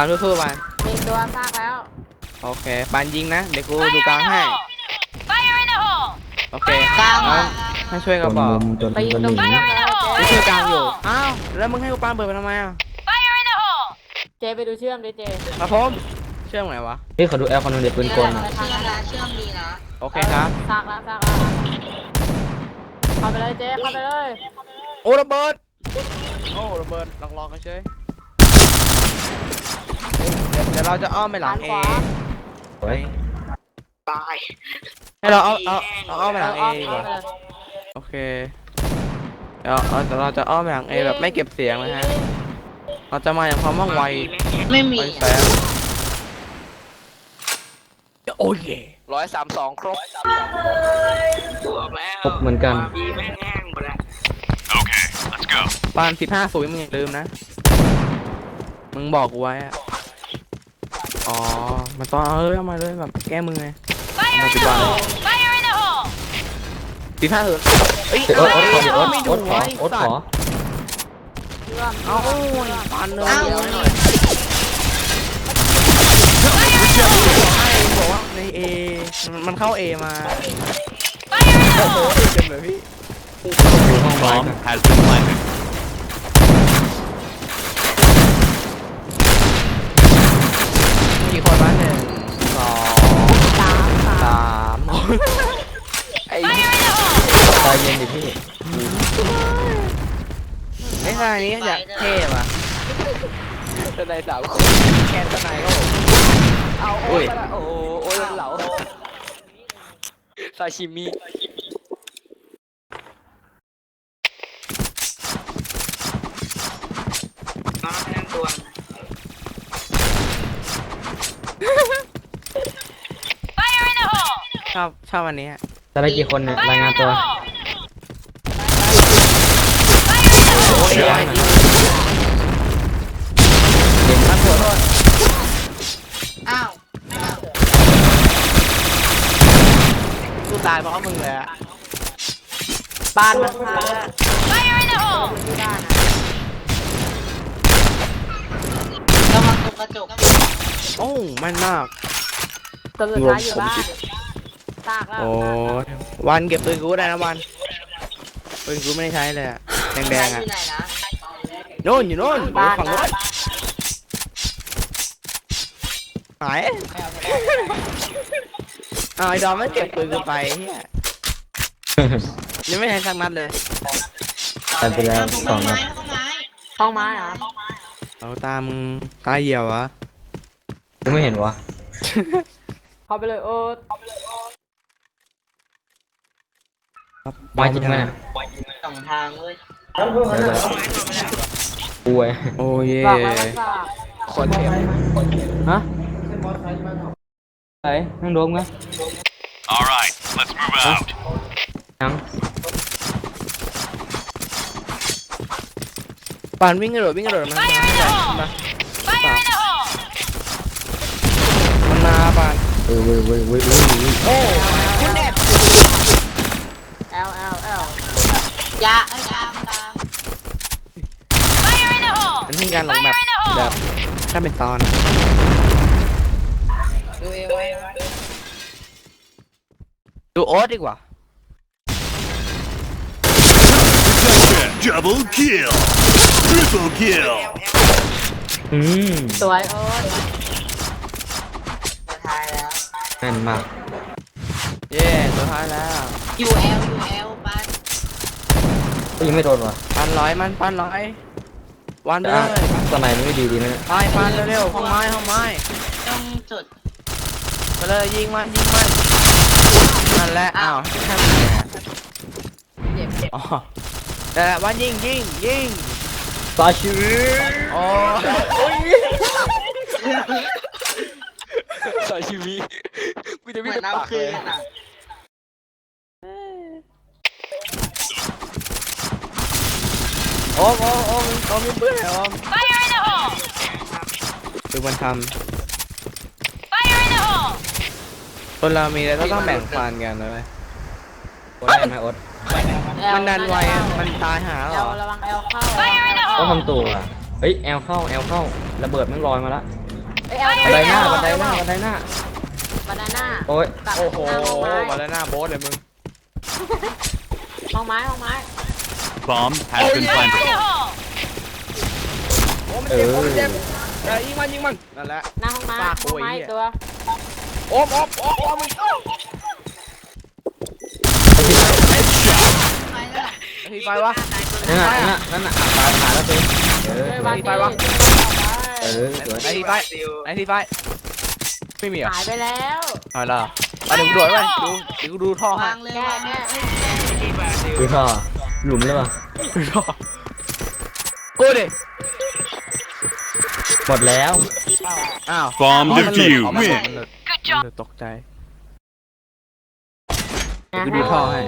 ปานสู้ๆปานมีตัวซากแล้ว โอเคปานยิงนะเดี๋ยวกูดูกลางให้ Fire in the hole! โอเคกลางเอามา ให้ช่วยจกันนบอกมุมจนไปถึงยิงตะตรงหลิงนี้เลยกูเจช่วยกลางอยู่อ้าวแล้วมึงให้กูปานเปิดไปทำไมอะ Fire in the hole! เจไปดูเชื่อมดิเจครับผมเชื่อมไหนวะเฮ้ยขอดูแอลคอนโดเด็ดปืนกลเชื่อมนะเชื่อมดีนะโอเคครับ ซากแล้วซากแล้วเข้าไปเลยเจเข้าไปเลยโอ้ระเบิดโอ้ระเบิดลองลองกันเฉย เดี๋ยวเดี๋ยวเราจะอ้อมไปหลังเอเฮ้ยให้เราเอาเอาเอาอ้อมไปหลังเอเอาดีกเอาว่าไปเลยโอเคเดี๋ยวเอาเดี๋ยวเราจะอ้อมไปหลังเอแบบไม่เก็บเสียงนะฮะเราจะมาอย่างความว่องไวไม่มีไวแสงโอ้ยร้อยสามสองครบครบเหมือนกัน Okay, let's go. ปานสิบห้าศูนย์มึงอย่าลืมนะ มึงบอกกูไว้อะ อ๋อ มันต้องเอาเลยเอามาเลยแบบแก้มือไง Fire in the hole! Fire in the hole! สิบห้าศูนย์เอ้ยเฮ้ยโอ๊ตโอ๊ตขอไม่โอ๊ดูตขอไว้โอ๊ตขอเชื่อมเอาปานเลยเอาเดี๋ยวให้หน่อยให้บอกว่าในเอมันเข้าเอมา Fire in the โอ้โห hole! เต็มเลยพี่อยู่ห้องไม้ Bomb has been planted. ไอ้ทนายนี้อยากเท่ว่ะทนายสาวคนแกนทนายก็เอาโอ้ยโอ้โหโอ้ยเหลาซาชิมิ Fire in the hole! ชอบชอบอันนี้อะจะได้กี่คนเนี่ยราย Fire งาน in ตั the ว hole! Fire in the hole! โอ้ยไอ้ดิเด็กมันขอโทษอ้าวกูตายเพราะมึงเลยอะบ้านมันพา Fire in the hole! ที่บ้านอะระวังตกกระจกโอ้แม่นมาก ตัวสุดท้ายอยู่บ้านซากแล้วโอ้ยวันเก็บปืนกูได้นะวันปืนกูไม่ได้ใช้เลยอะ แดงๆอะอยู่ไหนนะโน่นอยู่โน่นอยู่บ้านฝั่งโน้บ้านนหายเอาไอ้ดอมไม่เก็บปืนกูไปเฮียยังไม่ใช้สักนัดเลย ตายไปแล้วสองนัดห้องไม้เหรอเอาตามงตาเหี่ยววะกูไม่เห็นวะเข้าไปเลยโอ๊ตไม้จริงไหมเนี่ยสองทางเลย เดี๋ยวเดี๋ยโอ้เย่บอกแล้วว่าซากคนเข็มฮะไหนนั่งโดมไง Alright let's move out. ยังปานวิ่งกระโดดวิ่งกระโดดมา Fire in the hole! มามันมาปานเออเว้ยเว้ยเว้ยเว้ยโอ้คุณแดด แอลแอลแอลยาเอ้ยยาตาม Fire in the hole! มันมีการลงแบบ Fire in the hole! แบบถ้าเป็นตอนอะดูเอไว้ดูโอ๊ตดีกว่า Double kill. Triple kill. อืมสวยโอ๊ตสุดท้ายแล้วแน่นมาก เย่ตัวท้ายแล้วยูเอลยูเอลบ้านก็ยังไม่โดนวะปันร้อยมันปันร้อย วันไปอะเลยสไนมันไม่ดีดีนะเนี่ยไปปันเร็วๆห้องไม้ห้องไม้ต้องจุดไปเลยยิงมันยิงมันนั่นแหละอ้าวแค่ไหนอะเจ็บเจ็บอ๋อแต่ละวันยิงยิงยิงซาชิวิโอ้สายชีวิตกูจะเหวิ่งมือนไปปากน้ำคืเลนย อะโอ้โอ้โอ้มึงโอ้มึงเบื่อเหรอ Fire in the hole! ดูมันท Fire in the hole! ำคนเรามีอะไรต้องแบ่งปันกันเลยโอ๊ตได้ไหมโอ๊ตมันดันไวอะมันตายหาแอเหรลอระวังแอลเข้า Fire in the ต้อง hole! ทำตัวอะเฮ้ยแอลเข้าแอลเข้าระเบิดมันลอยมาละเอ้ยแอลบันไดหน้าบันไดหน้าบันไดหน้าบันไดหน้าโอ้ยกลับโอ้โหห้องไม้มาแล้วหน้าโบ๊ทเลยมึงห้องไม้ห้องไม้ Bomb has been Fire in planted. the hole! โอ้มันเจ็บโอ้มันเจ็บเอ้ยยิงมันยิงมันนั่นแหละ หน้าห้องไม้ปากห้องไม้โอ้ยเหี้ย ตัวโอมโอมโอมโอมมึง Headshot. ไอ้ที่ไปวะนั่นน่ะนั่นน่ะนั่นน่ะอะตายหาแล้วเป็นเออช่วยสววัยนไปดีวะเออสวยไอ้ที่ไปไอ้ที่ไปไม่มีเหรอะหายไปแล้วเอาละไปดูดูด้วยดูเดี๋ยวกูดูท่อให้วางเลยแก้แก้คือท่อ หลุมเลยป่ะดูท่อกูดิหมดแล้ว อ้าว Bomb อ๋อมันหลุด defused. อ๋อมันหลุด Win. มันหลุด Good มัน job! หลุดตกใจเดี๋ยวกูดูท่อให้